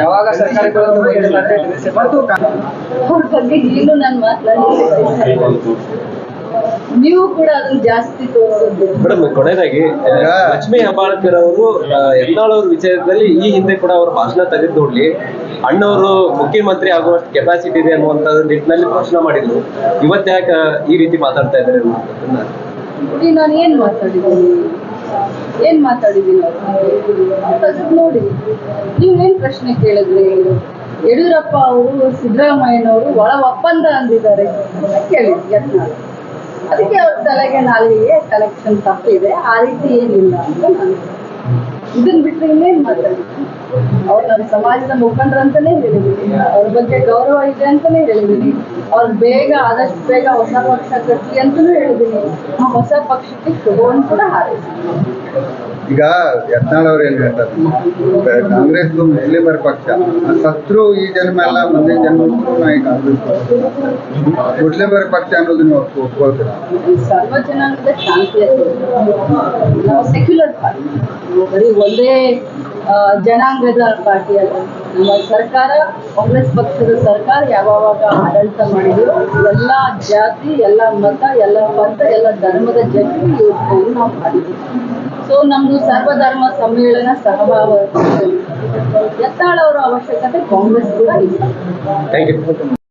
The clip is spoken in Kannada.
ಯಾವಾಗ ಅವ್ರ ಬಗ್ಗೆ ಈಗಲೂ ನಾನು ಮಾತನಾಡಿಲ್ಲ ನೀವು ಕೂಡ ಅದನ್ನ ಜಾಸ್ತಿ ತೋರಿಸೋದು. ಮೇಡಮ್ ಕೊನೆಯದಾಗಿ ಲಕ್ಷ್ಮಿ ಹೆಬ್ಬಾಳ್ಕರ್ ಅವರು ಯತ್ನಾಳ್ ವಿಚಾರದಲ್ಲಿ ಈ ಹಿಂದೆ ಕೂಡ ಅವ್ರ ಭಾಷಣ ತೆಗೆದು ನೋಡ್ಲಿ. ಅಣ್ಣವರು ಮುಖ್ಯಮಂತ್ರಿ ಆಗುವಷ್ಟು ಕೆಪಾಸಿಟಿ ಇದೆ ಅನ್ನುವಂತ ನಿಟ್ಟಿನಲ್ಲಿ ಭಾಷಣ ಮಾಡಿದ್ರು. ಇವತ್ತ್ಯಾಕ ಈ ರೀತಿ ಮಾತಾಡ್ತಾ ಇದ್ದಾರೆ ನಾನು ಏನ್ ಮಾತಾಡಿದ್ದೀನಿ? ಏನ್ ಮಾತಾಡಿದ್ವಿ ನಾವು ನೋಡಿ ಏನ್ ಪ್ರಶ್ನೆ ಕೇಳಿದ್ರಿ? ಯಡಿಯೂರಪ್ಪ ಅವರು, ಸಿದ್ದರಾಮಯ್ಯನವರು ಒಳ ಒಪ್ಪಂದ ಅಂದಿದ್ದಾರೆ. ಕೇಳಿದ್ರಿ ಯತ್ನಾಳ್. ಅದಕ್ಕೆ ಅವ್ರ ತಲೆಗೆ ನಾಲಿಗೆ ಕಲೆಕ್ಷನ್ ತಪ್ಪಿದೆ. ಆ ರೀತಿ ಏನಿಲ್ಲ ಅಂತ ನಾನು ಇದನ್ ಬಿಟ್ಟರೆ ಇನ್ನೇನ್ ಮಾತಾಡಿದ್ದೀನಿ ಅವ್ರು ನಮ್ಮ ಸಮಾಜದ ಮುಖಂಡರಂತಾನೆ ಹೇಳಿದ್ದೀನಿ. ಅವ್ರ ಬಗ್ಗೆ ಗೌರವ ಇದೆ ಅಂತಾನೆ ಹೇಳಿದ್ದೀನಿ. ಅವ್ರು ಬೇಗ ಆದಷ್ಟು ಬೇಗ ಹೊಸ ಪಕ್ಷ ಕಟ್ಟಿ ಅಂತಾನೂ ಹೇಳಿದ್ದೀನಿ. ಆ ಹೊಸ ಪಕ್ಷಕ್ಕೆ ಶುಭವನ್ನು ಕೂಡ ಹಾರೈಸಿದ್ದೀನಿ ಈಗ ಯತ್ನಾಳ್ ಅವ್ರು ಏನ್ ಹೇಳ್ತಾರೆ? ಕಾಂಗ್ರೆಸ್ ಮುಸ್ಲಿಮರ ಪಕ್ಷ. ಶತ್ರು ಸತ್ರು ಈ ಜನ್ಮ ಎಲ್ಲ ಮುಂದಿನ ಜನ್ಮ ಈ ಕಾಂಗ್ರೆಸ್ ಮುಸ್ಲಿಮರ ಪಕ್ಷ ಅನ್ನೋದನ್ನ ಒಪ್ಕೊಳ್ತೀರ? ಒಪ್- ಒಪ್ಕೊಳ್ತೀರಾ ಸರ್ವ ಜನಾಂಗದ ಸೆಕ್ಯುಲರ್ ಪಾರ್ಟಿ ಬರೀ ಒಂದೇ ಜನಾಂಗದ ಪಾರ್ಟಿ ಅಲ್ಲ. ನಮ್ಮ ಸರ್ಕಾರ, ಕಾಂಗ್ರೆಸ್ ಪಕ್ಷದ ಸರ್ಕಾರ ಯಾವಾಗ ಆಡಳಿತ ಮಾಡಿದ್ರು, ಎಲ್ಲ ಜಾತಿ, ಎಲ್ಲ ಮತ, ಎಲ್ಲ ಪಂಥ ಎಲ್ಲ ಧರ್ಮದ ಜನರು ಯೋಜನೆಯನ್ನು ನಾವು ಮಾಡಿದ್ವಿ. ಸೊ ನಮ್ದು ಸರ್ವಧರ್ಮ ಸಮ್ಮೇಳನ ಸಹಭಾವ ಎತ್ತಾಳವರ ಅವಶ್ಯಕತೆ ಕಾಂಗ್ರೆಸ್ ಕೂಡ ಯು